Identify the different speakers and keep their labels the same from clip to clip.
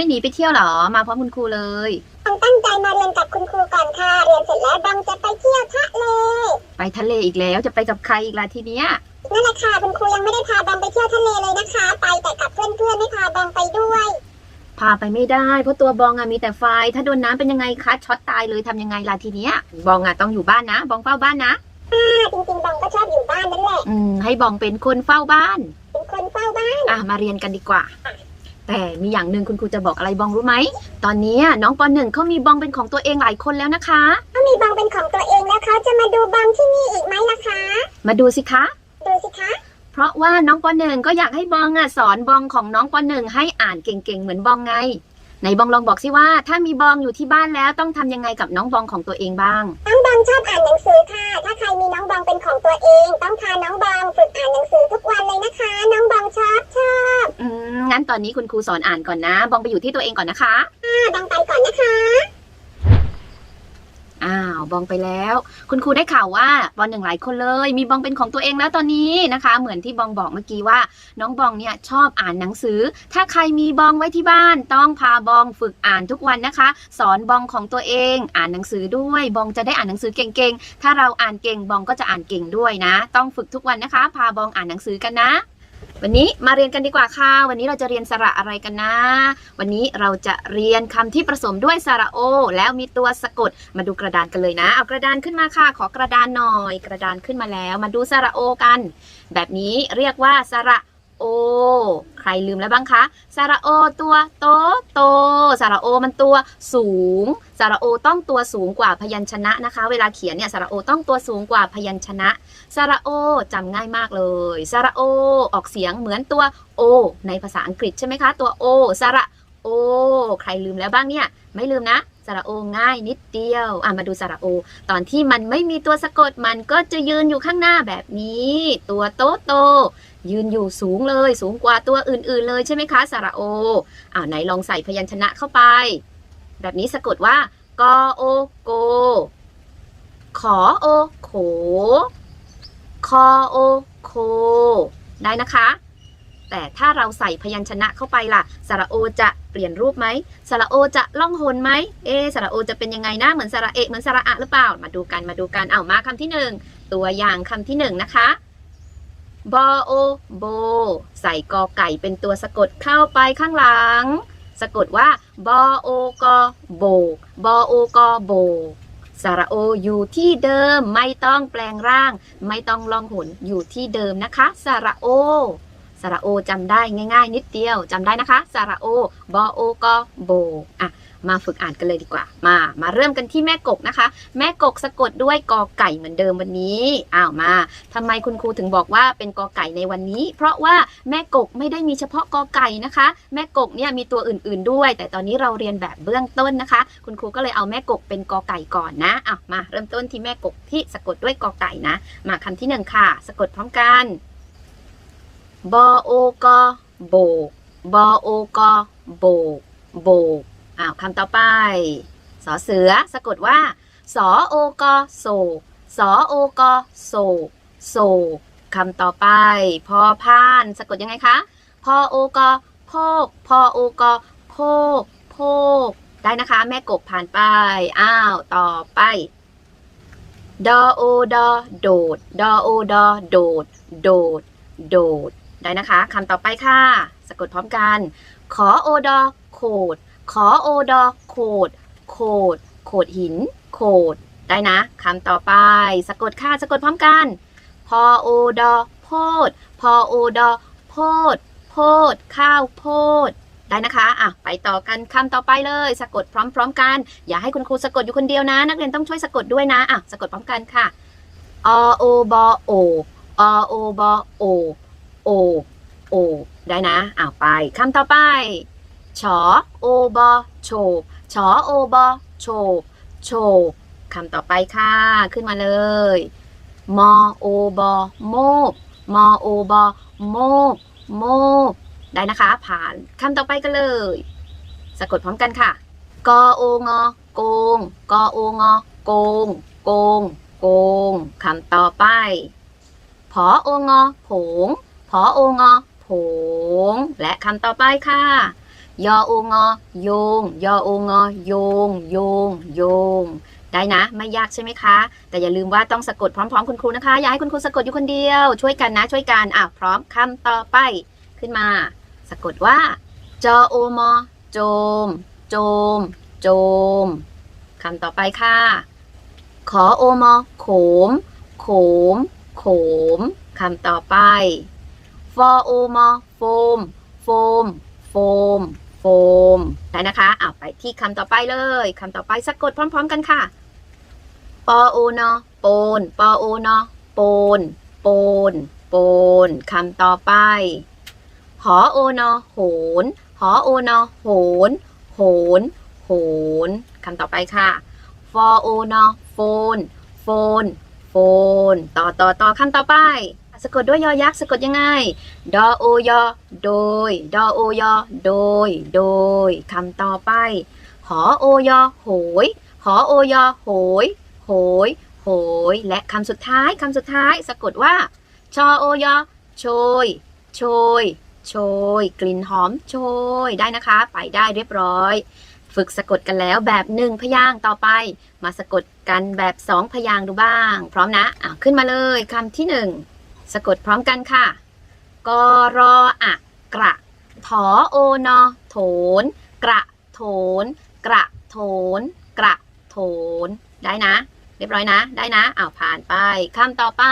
Speaker 1: ไม่หนีไปเที่ยวเหรอ มาพร้อมคุณครูเลย
Speaker 2: ต้องตั้งใจมาเรียนกับคุณครูก่อนค่ะ เรียนเสร็จแล้วบองจะไปเที่ยวทะเล
Speaker 1: ไปทะเลอีกแล้ว จะไปกับใครอีกล่ะทีเนี้ย
Speaker 2: นั่นแหละค่ะคุณครูยังไม่ได้พาบองไปเที่ยวทะเลเลยนะคะ ไปแต่กับเพื่อนๆไม่พาบองไปด้วย
Speaker 1: พาไปไม่ได้ เพราะตัวบองอะมีแต่ไฟ ถ้าโดนน้ำเป็นยังไงคะช็อตตายเลยทำยังไงล่ะทีเนี้ย บองอะต้องอยู่บ้านนะ บองเฝ้าบ้านนะ
Speaker 2: อ่าจริงๆบองก็ชอบอยู่บ้านนั่นแหละ
Speaker 1: อืมให้บองเป็นคนเฝ้าบ้าน
Speaker 2: เป็นคนเฝ้าบ้าน
Speaker 1: อะมาเรียนกันดีกว่า แต่มีอย่างหนึ่งคุณครูจะบอกอะไรบองรู้ไหม ตอนนี้น้องปหนึ่งเขามีบองเป็นของตัวเองหลายคนแล้วนะคะ
Speaker 2: ถ้ามีบองเป็นของตัวเองแล้วเขาจะมาดูบองที่นี่อีกไหมล่ะคะ
Speaker 1: มาดูสิคะ
Speaker 2: ดูสิคะ
Speaker 1: เพราะว่าน้องปหนึ่งก็อยากให้บองอะสอนบองของน้องปหนึ่งให้อ่านเก่งๆเหมือนบองไง ไหนบองลองบอกสิว่า ถ้ามีบองอยู่ที่บ้านแล้วต้องทำยังไงกับน้องบองของตัวเองบ้าง
Speaker 2: น้องบองชอบอ่านหนังสือค่ะ ถ้าใครมีน้องบองเป็นของตัวเอง ต้องพาน้องบองฝึกอ่านหนังสือทุกวันเลยนะคะ น้องบองชอบชอบ
Speaker 1: อืมงั้นตอนนี้คุณครูสอนอ่านก่อนนะ บองไปอยู่ที่ตัวเองก่อนนะคะ
Speaker 2: อ่าบองไปก่อนนะคะ
Speaker 1: อ้าวบองไปแล้ว คุณครูได้ข่าวว่าบอลหนึ่งหลายคนเลย มีบองเป็นของตัวเองแล้วตอนนี้นะคะ เหมือนที่บองบอกเมื่อกี้ว่า น้องบองเนี่ยชอบอ่านหนังสือ ถ้าใครมีบองไว้ที่บ้าน ต้องพาบองฝึกอ่านทุกวันนะคะ สอนบองของตัวเอง อ่านหนังสือด้วย บองจะได้อ่านหนังสือเก่งๆ ถ้าเราอ่านเก่งบองก็จะอ่านเก่งด้วยนะ ต้องฝึกทุกวันนะคะ พาบองอ่านหนังสือกันนะ วันนี้มาเรียนกันดีกว่าค่ะ วันนี้เราจะเรียนสระอะไรกันนะ วันนี้เราจะเรียนคำที่ผสมด้วยสระโอ แล้วมีตัวสะกด มาดูกระดานกันเลยนะ เอากระดานขึ้นมาค่ะ ขอกระดานหน่อย กระดานขึ้นมาแล้ว มาดูสระโอกัน แบบนี้เรียกว่าสระ โอ ใครลืมแล้วบ้างคะ สระโอตัวโตโต สระโอมันตัวสูง สระโอต้องตัวสูงกว่าพยัญชนะนะคะ เวลาเขียนเนี่ยสระโอต้องตัวสูงกว่าพยัญชนะ สระโอจำง่ายมากเลย สระโอออกเสียงเหมือนตัวโอ ในภาษาอังกฤษใช่ไหมคะ ตัวโอ สระโอ ใครลืมแล้วบ้างเนี่ย ไม่ลืมนะสระโอง่ายนิดเดียว อะมาดูสระโอ ตอนที่มันไม่มีตัวสะกดมันก็จะยืนอยู่ข้างหน้าแบบนี้ ตัวโตโต ยืนอยู่สูงเลย สูงกว่าตัวอื่น ๆ เลยใช่ไหมคะสระโออ้าวไหนลองใส่พยัญชนะเข้าไป แบบนี้สะกดว่ากอโอโก ขอโอโข คอโอโค ได้นะคะ แต่ถ้าเราใส่พยัญชนะเข้าไปล่ะสระโอจะเปลี่ยนรูปไหมสระโอจะล่องหนไหมเอสระโอจะเป็นยังไงนะเหมือนสระเอกเหมือนสระอะหรือเปล่า มาดูกันมาดูกันเอามาคำที่หนึ่งตัวอย่างคำที่หนึ่งนะคะ บอโอโบ ใส่กอไก่เป็นตัวสะกดเข้าไปข้างหลัง สะกดว่าบอโอกอโบบอโอกอโบสระโออยู่ที่เดิมไม่ต้องแปลงร่าง ไม่ต้องลองหนอยู่ที่เดิมนะคะ สระโอสระโอจำได้ง่าย ๆ นิดเดียวจำได้นะคะ สระโอบอโอกอโบอะ มาฝึกอ่านกันเลยดีกว่า มา มาเริ่มกันที่แม่กกนะคะ แม่กกสะกดด้วยกอไก่เหมือนเดิมวันนี้ อ้าวมาทำไมคุณครูถึงบอกว่าเป็นกอไก่ในวันนี้ เพราะว่าแม่กกไม่ได้มีเฉพาะกอไก่นะคะ แม่กกเนี่ยมีตัวอื่น ๆด้วย แต่ตอนนี้เราเรียนแบบเบื้องต้นนะคะ คุณครูก็เลยเอาแม่กกเป็นกอไก่ก่อนนะอะมา เริ่มต้นที่แม่กกที่สะกดด้วยกอไก่นะ มาคำที่หนึ่งค่ะ สะกดพร้อมกันบอโอกอโบกบอโอกอโบกโบก อ้าวคำต่อไป สอเสือ สะกดว่า สอโอกอโศกสอโอกอโศกโศกคำต่อไป พอพาน สะกดยังไงคะ พอโอกอโพกพอโอกอโพกโพกได้นะคะ แม่กบผ่านไป อ้าว ต่อไปดอโอดอโดดดอโอดอโดด โดด โดด ได้นะคะคำต่อไปค่ะ สะกดพร้อมกัน ขอโอดอโขด ขอโอดอโขด โขด โขดหิน โขด ได้นะคำต่อไป สะกดค่ะ สะกดพร้อมกัน พอโอดอโพด พอโอดอโพด โพด ข้าวโพด ได้นะคะ อะ ไปต่อกันคำต่อไปเลย สะกดพร้อม ๆ กัน อย่าให้คุณครูสะกดอยู่คนเดียวนะ นักเรียนต้องช่วยสะกดด้วยนะ อะ สะกดพร้อมกันค่ะ อโอบอโอ อโอบอโอ โอ โอ ได้นะอ้าวไปคำต่อไป ชอโอบอโฉบชอโอบอโฉบโฉบคำต่อไปค่ะ ขึ้นมาเลยมอโอบอโมบมอโอบอโมบโมบได้นะคะ ผ่านคำต่อไปกันเลย สะกดพร้อมกันค่ะกอโองอโกงกอโองอโกง โกง โกงคำต่อไปผอโองอผงผอโองอผง และคำต่อไปค่ะ ยยอโองอโยง ยอโองอโยง โยง โยง ได้นะ ไม่ยากใช่ไหมคะ แต่อย่าลืมว่าต้องสะกดพร้อมๆ คุณครูนะคะ อย่าให้คุณครูสะกดอยู่คนเดียว ช่วยกันนะ ช่วยกันอะพร้อมคำต่อไป ขึ้นมา สะกดว่า จอโอมอโจม โจม โจมคำต่อไปค่ะ ขอโอมอโขม โขม โขมคำต่อไปฟอโอมอโฟม โฟม โฟม โฟมได้นะคะเอาไปที่คำต่อไปเลยคำต่อไปสะกดพร้อม ๆ กันค่ะ ปอโอนอปนปอโอนอปนปนปนคำต่อไปหอโอนอโหนหอโอนอโหนโหนโหนคำต่อไปค่ะฟอโอนอโฟนโฟนโฟนต่อต่อต่อคำต่อไป สะกดด้วยยอยักษ์สะกดยังไง ดอโอยอโดย ดอโอยอโดย โดยคำต่อไป หอโอยอโหย หอโอยอโหย โหย โหย และคำสุดท้ายคำสุดท้าย สะกดว่า ชอโอยอโชย โชย โชย กลิ่นหอมโชย ได้นะคะ ไปได้เรียบร้อย ฝึกสะกดกันแล้วแบบหนึ่งพยางต่อไป มาสะกดกันแบบสองพยางดูบ้าง พร้อมนะอะขึ้นมาเลยคำที่หนึ่ง สะกดพร้อมกันค่ะ กรออะกระถอโอนอโถน กระโถน กระโถน กระโถน ได้นะ เรียบร้อยนะ ได้นะอ้าวผ่านไปคำต่อไป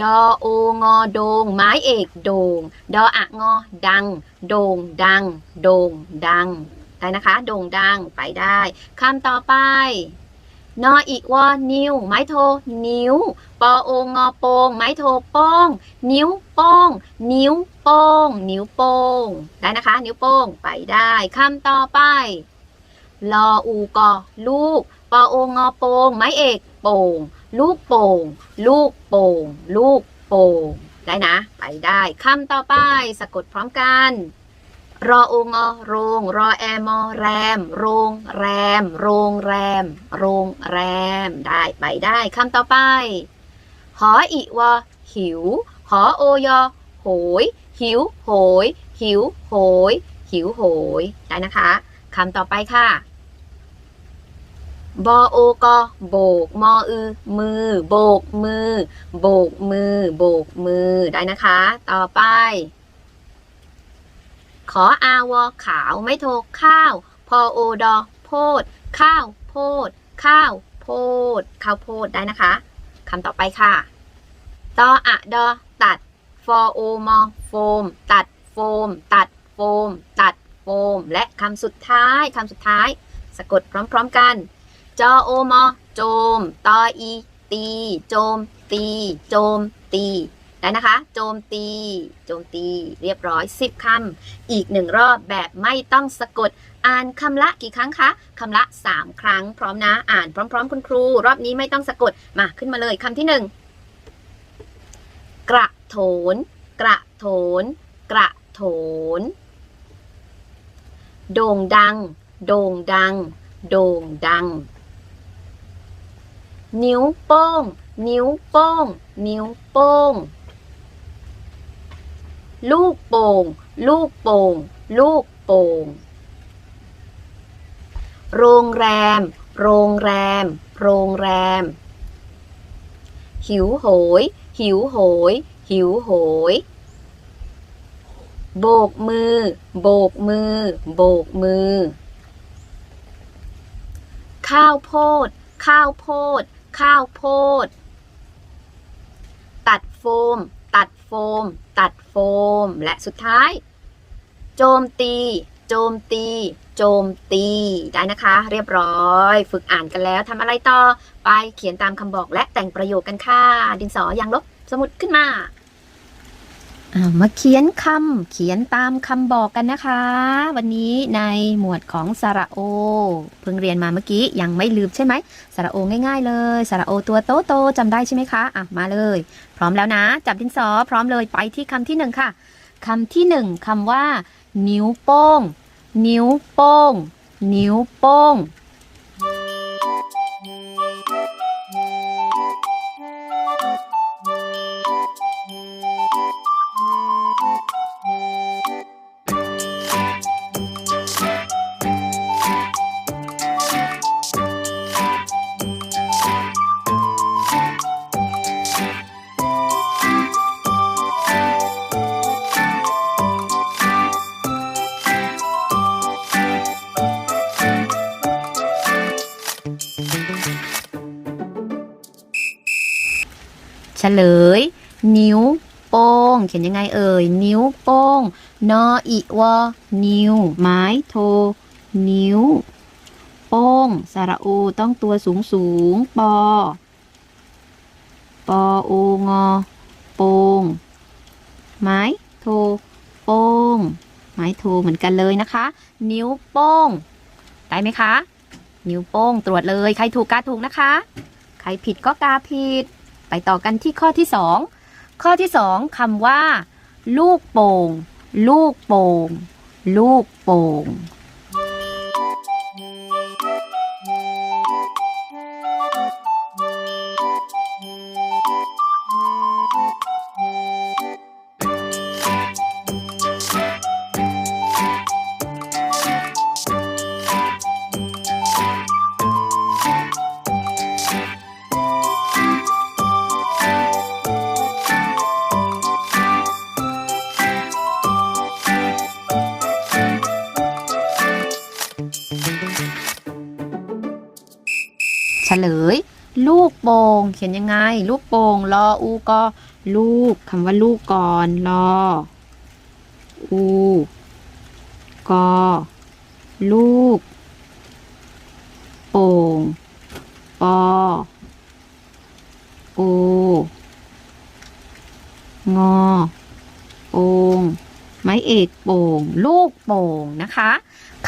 Speaker 1: ดอโองอโดง ไม้เอกโดง ดออะงอดัง โดงดัง โดงดัง ได้นะคะ โดงดัง ไปได้คำต่อไป นออีวอนิว ไม้โท นิ้ว ปอโองอโปง ไม้โทป้อง นิ้วป้อง นิ้วโป้งนิ้วโป้ง ได้นะคะ นิ้วโป้ง ไปได้คำต่อไป ลออูกอลูก ปอโองอโปง ไม้เอก โป่ง ลูกโป่ง ลูกโป่ง ลูกโป่ง ได้นะ ไปได้คำต่อไป สะกดพร้อมกัน รอองอโรง รอแอมอแรม โรงแรม โรงแรม โรงแรม ได้ไปได้คำต่อไป หออีวอหิว หอโอยอโหย หิว โหย หิว โหย หิวโหย ได้นะคะคำต่อไปค่ะบอโอกโบกมออือมือ โบกมือ โบกมือ โบกมือได้นะคะ ต่อไป ขออาวอขาวไม่โทข้าว พอโอดอโพด ข้าวโพด ข้าวโพด ข้าวโพดได้นะคะคำต่อไปค่ะตออะดอตัดฟอโอมอโฟม ตัดโฟม ตัดโฟม ตัดโฟม และคำสุดท้ายคำสุดท้าย สะกดพร้อมๆกัน จอโอมอโจม ตออีตี โจม ตี โจม ตี ได้นะคะ โจมตี โจมตี เรียบร้อย 10คำอีกหนึ่งรอบแบบไม่ต้องสะกด อ่านคำละกี่ครั้งคะคำละ 3 ครั้งพร้อมนะ อ่านพร้อม ๆ คุณครู รอบนี้ไม่ต้องสะกด มาขึ้นมาเลยคำที่หนึ่งกระโถน กระโถน กระโถน โด่งดัง โด่งดัง โด่งดัง นิ้วโป้ง นิ้วโป้ง นิ้วโป้ง ลูกโป่ง ลูกโป่ง ลูกโป่ง โรงแรม โรงแรม โรงแรม หิวโหย หิวโหย หิวโหย โบกมือ โบกมือ โบกมือ ข้าวโพด ข้าวโพด ข้าวโพด ตัดโฟม ตัดโฟม ตัดโฟม และสุดท้าย โจมตี โจมตี โจมตีได้นะคะ เรียบร้อย ฝึกอ่านกันแล้วทำอะไรต่อ ไปเขียนตามคำบอกและแต่งประโยคกันค่ะ ดินสอยางลบสมุดขึ้นมาอ่า มาเขียนคำเขียนตามคำบอกกันนะคะ วันนี้ในหมวดของสระโอ เพิ่งเรียนมาเมื่อกี้ยังไม่ลืมใช่ไหมสระโอง่าย ๆ เลยสระโอตัวโตโตจำได้ใช่ไหมคะอะมาเลย พร้อมแล้วนะ จับดินสอพร้อมเลยไปที่คำที่หนึ่งค่ะคำที่หนึ่งคำว่า นิ้วโป้ง นิ้วโป้ง นิ้วโป้ง「 ฉลย นิ้วโป้ง เขียนยังไงเอ่ย นิ้วโป้ง นออีวอนิ้ว ไม้โท นิ้ว โป้ง สระอูต้องตัวสูงสูง ปอ ปอโองอ โป้ง ไม้โท โป้ง ไม้โทเหมือนกันเลยนะคะ นิ้วโป้ง ได้ไหมคะ นิ้วโป้งตรวจเลย ใครถูกกาถูกนะคะ ใครผิดก็กาผิด ไปต่อกันที่ข้อที่สองข้อที่สองคำว่า ลูกโป่ง ลูกโป่ง ลูกโป่ง ลย ลูกโป่งเขียนยังไง ลูกโป่งลออูก็ลูกคำว่าลูกก่อนลออูกอลูก โป่งปอโองอโอง ไม้เอกโป่ง ลูกโป่งนะคะ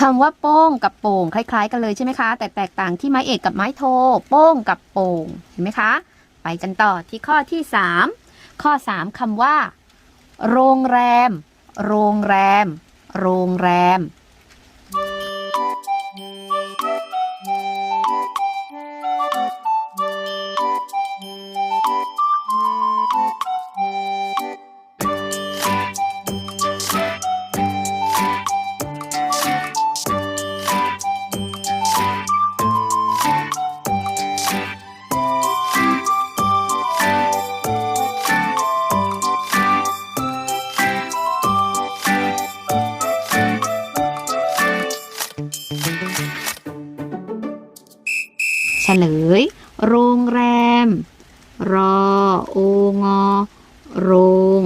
Speaker 1: คำว่าโป้งกับโป่งคล้ายๆ กันเลยใช่ไหมคะ แต่แตกต่างที่ไม้เอกกับไม้โท โป้งกับโป่งเห็นไหมคะ ไปกันต่อที่ข้อที่ 3 ข้อ 3คำว่า โรงแรม โรงแรม โรงแรม โรงแรม รอ โองอ โรง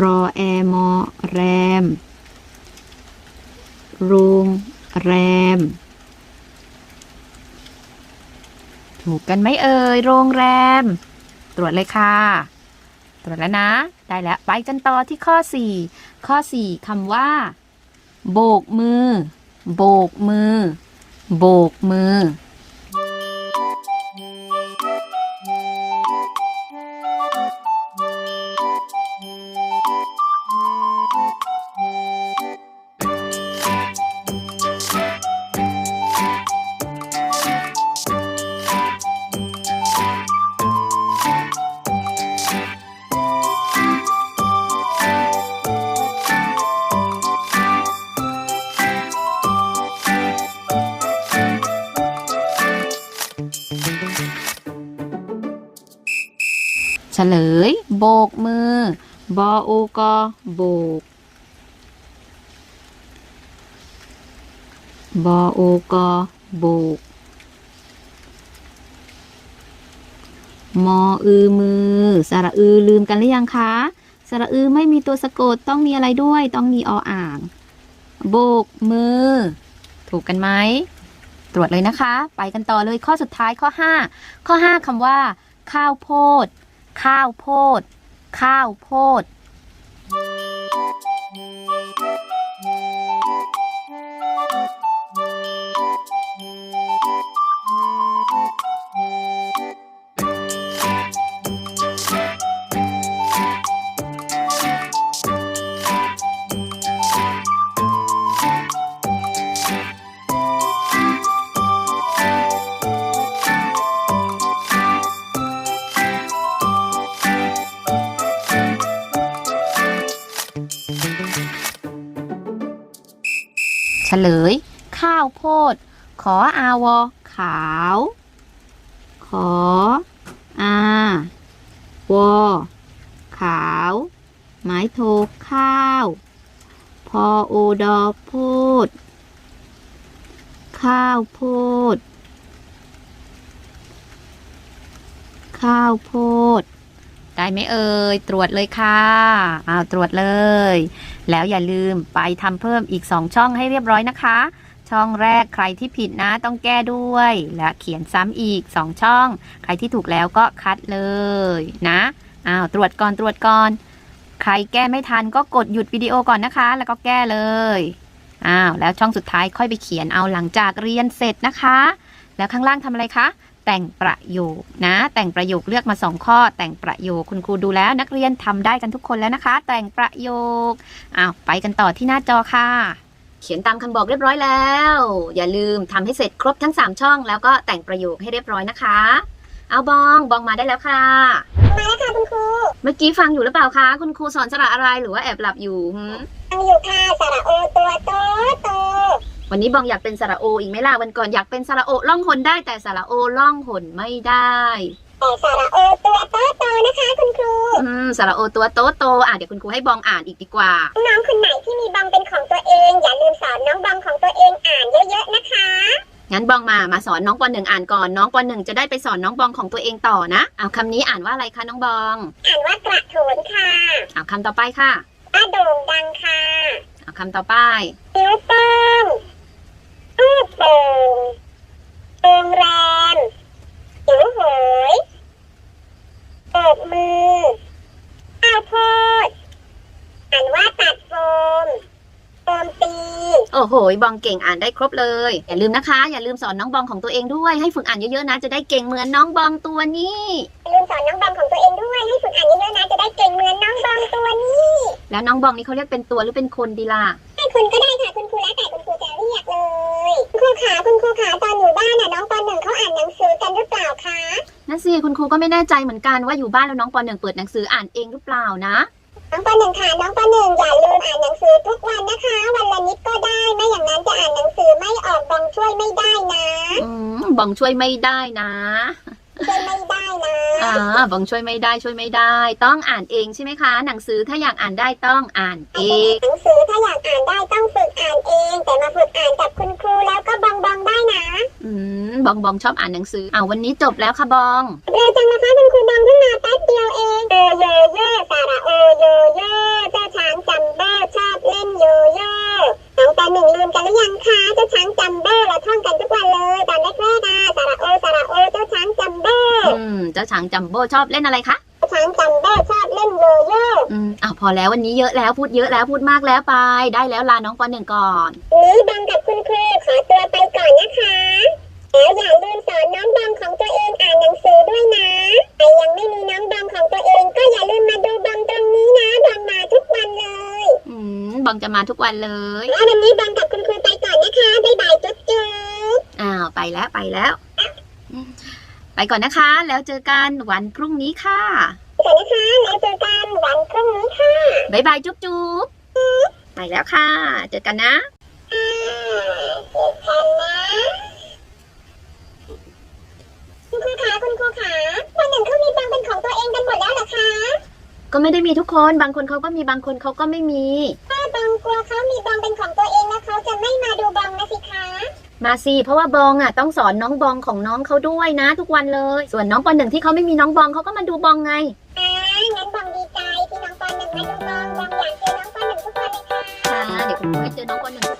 Speaker 1: รอแอมอแรม โรงแรม ถูกกันไหมเอ่ย โรงแรม ตรวจเลยค่ะ ตรวจแล้วนะ ได้แล้ว ไปกันต่อที่ข้อ 4 ข้อ 4คำว่า โบกมือ โบกมือ โบกมือ ฉลย โบกมือ บอโอกอโบก บอโอกอโบก มออือมือ สระอือลืมกันหรือยังคะ สระอือไม่มีตัวสะกดต้องมีอะไรด้วย ต้องมีออ่าง โบกมือ ถูกกันไหม ตรวจเลยนะคะ ไปกันต่อเลยข้อสุดท้ายข้อ 5 ข้อ 5คำว่า ข้าวโพด ข้าวโพด ข้าวโพด ลย ข้าวโพด ขออาวอขาว ขออาวอขาว หมายโทข้าว พอโอดอโพดข้าวโพด ข้าวโพด ได้ไหมเอ่ยตรวจเลยค่ะอ้าวตรวจเลย แล้วอย่าลืมไปทำเพิ่มอีก 2 ช่องให้เรียบร้อยนะคะ ช่องแรกใครที่ผิดนะต้องแก้ด้วย และเขียนซ้ำอีก 2 ช่อง ใครที่ถูกแล้วก็คัดเลยนะอ้าวตรวจก่อนตรวจก่อน ใครแก้ไม่ทันก็กดหยุดวิดีโอก่อนนะคะ แล้วก็แก้เลยอ้าวแล้วช่องสุดท้ายค่อยไปเขียนเอาหลังจากเรียนเสร็จนะคะ แล้วข้างล่างทำอะไรคะ แต่งประโยคนะ แต่งประโยคเลือกมาสองข้อ แต่งประโยคคุณครูดูแล้วนักเรียนทำได้กันทุกคนแล้วนะคะ แต่งประโยคอ้าวไปกันต่อที่หน้าจอค่ะ เขียนตามคำบอกเรียบร้อยแล้ว อย่าลืมทำให้เสร็จครบทั้ง 3 ช่อง แล้วก็แต่งประโยคให้เรียบร้อยนะคะ เอาบองบองมาได้แล้วค่ะ
Speaker 2: มาแล้วค่ะคุณครู
Speaker 1: เมื่อกี้ฟังอยู่หรือเปล่าคะคุณครูสอนสระอะไรหรือว่าแอบหลับอยู่หืม
Speaker 2: ฟังอยู่ค่ะสระโอตัวโตโต
Speaker 1: วันนี้บองอยากเป็นสระโออีกไหมล่ะวันก่อนอยากเป็นสระโอล่องหนได้แต่สระโอล่องหนไม่ได้
Speaker 2: แต่สระโอตัวโตโตนะคะคุณครู
Speaker 1: อืมสระโอตัวโตโตอะเดี๋ยวคุณครูให้บองอ่านอีกดีกว่า
Speaker 2: น้องคนไหนที่มีบองเป็นของตัวเอง อย่าลืมสอนน้องบองของตัวเองอ่านเยอะๆนะคะ
Speaker 1: งั้นบองมามาสอนน้องปหนึ่งอ่านก่อนน้องปหนึ่งจะได้ไปสอนน้องบองของตัวเองต่อนะเอาคำนี้อ่านว่าอะไรคะน้องบอง
Speaker 2: อ่านว่ากระโถนค่ะ
Speaker 1: เอาคำต่อไปค่ะ
Speaker 2: ป้าโด่งดังค่ะ
Speaker 1: เอาคำต่อไป
Speaker 2: นิ้วโป้ง อื้อโป่งโรงแรมหิวโหยโอบมือข้าวโพดอ่านว่าตัดโฟมโฟมตี
Speaker 1: โอ้โห บองเก่งอ่านได้ครบเลย อย่าลืมนะคะ อย่าลืมสอนน้องบองของตัวเองด้วย ให้ฝึกอ่านเยอะๆนะ จะได้เก่งเหมือนน้องบองตัวนี้
Speaker 2: อย่าลืมสอนน้องบองของตัวเองด้วย ให้ฝึกอ่านเยอะๆนะจะได้เก่งเหมือนน้องบองตัวนี้
Speaker 1: แล้วน้องบองนี่เขาเรียกเป็นตัวหรือเป็นคนดีล่ะ
Speaker 2: ให้คุณก็ได้ค่ะ คุณครูแล้วแต่คุณครูจะ เรียกเลยคุณครูขาคุณครูขาตอนอยู่บ้านน่ะน้องปหนึ่งเขาอ่านหนังสือกันหรือเปล่าคะ
Speaker 1: นั่นสิคุณครูก็ไม่แน่ใจเหมือนกันว่าอยู่บ้านแล้วน้องปหนึ่งเปิดหนังสืออ่านเองหรือเปล่านะ
Speaker 2: น้องปหนึ่งค่ะน้องปหนึ่งอย่าลืมอ่านหนังสือทุกวันนะคะ วันละนิดก็ได้ไม่อย่างนั้นจะอ่านหนังสือไม่ออกบองช่วยไม่ได้นะ
Speaker 1: อืมบองช่วยไม่ได้นะ
Speaker 2: ช่วยไม่ ได้นะ
Speaker 1: อ่าบองช่วยไม่ได้ช่วยไม่ได้ ต้องอ่านเองใช่ไหมคะ หนังสือถ้าอยากอ่านได้ต้องอ่านเอง
Speaker 2: หนังสือถ้าอยากอ่านได้ต้องฝึกอ่านเอง แต่มาฝึกอ่านกับคุณครูแล้วก็บองบองได้นะ
Speaker 1: อืมบองบองชอบอ่านหนังสืออ่าวันนี้จบแล้วค่ะบอง
Speaker 2: เร็วจังนะคะคุณครูบองเพิ่งมาแป๊บเดียวเองโยโยโย่สาระโอโยโย่เจ้าช้างจัมโบ้ชอบเล่นโยโย่ น้องปหนึ่งลืมกันหรือยังคะเจ้าช้างจัมโบ้เราท่องกันทุกวันเลยตอนแรกๆนะสาระโอสาระโอเจ้าช้างจัมโบ้
Speaker 1: อืมเจ้าช้างจัมโบ้ชอบเล่นอะไรคะ
Speaker 2: เจ้าช้างจัมโบ้ชอบเล่นโยโย่
Speaker 1: อืมอ่าพอแล้ววันนี้เยอะแล้วพูดเยอะแล้วพูดมากแล้วไป ได้แล้วลาน้องปหนึ่งก่อน
Speaker 2: นี้บองกับคุณครูขอตัวไปก่อนนะคะแล้วอย่าลืมสอนน้องบองของตัวเองอ่านหนังสือด้วยนะใครยังไม่มีน้องบองของตัวเองก็อย่าลืมมาดู อง
Speaker 1: จะมาทุกวันเลย
Speaker 2: แล้ววันนี้บองกับคุณครูไปก่อนนะคะบ๊ายบายจุ๊บจุ๊บ
Speaker 1: อ้าวไปแล้วไปแล้ว ไปก่อนนะคะ แล้วเจอกันวันพรุ่งนี้ค่ะ
Speaker 2: สวัสดีนะคะแล้วเจอกันวันพรุ่งนี้ค่ะ
Speaker 1: บ๊ายบายจุ๊บจุ๊บไปแล้วค่ะ เจอกันนะ
Speaker 2: เจอกันนะคุณครูขาคุณครูขาวันหนึ่งเขามีบองเป็นของตัวเองกันหมดแล้วเหรอคะ
Speaker 1: ก็ไม่ได้มีทุกคน บางคนเขาก็มีบางคนเขาก็ไม่มี
Speaker 2: ถ้าบองกลัวเขามีบองเป็นของตัวเองแล้วเขาจะไม่มาดูบองนะสิคะ
Speaker 1: มาสิเพราะว่าบองอะต้องสอนน้องบองของน้องเขาด้วยนะ ทุกวันเลย ส่วนน้องปหนึ่งที่เขาไม่มีน้องบองเขาก็มาดูบองไง
Speaker 2: อ่างั้นบองดีใจที่น้องปอนหนึ่งมาดูบองบองอยากเจอน้องปอนหนึ่งทุกวันเลยค่ะ
Speaker 1: ค่ะเดี๋ยวคุณครูให้เจอน้องปหนึ่งทุกวันเลย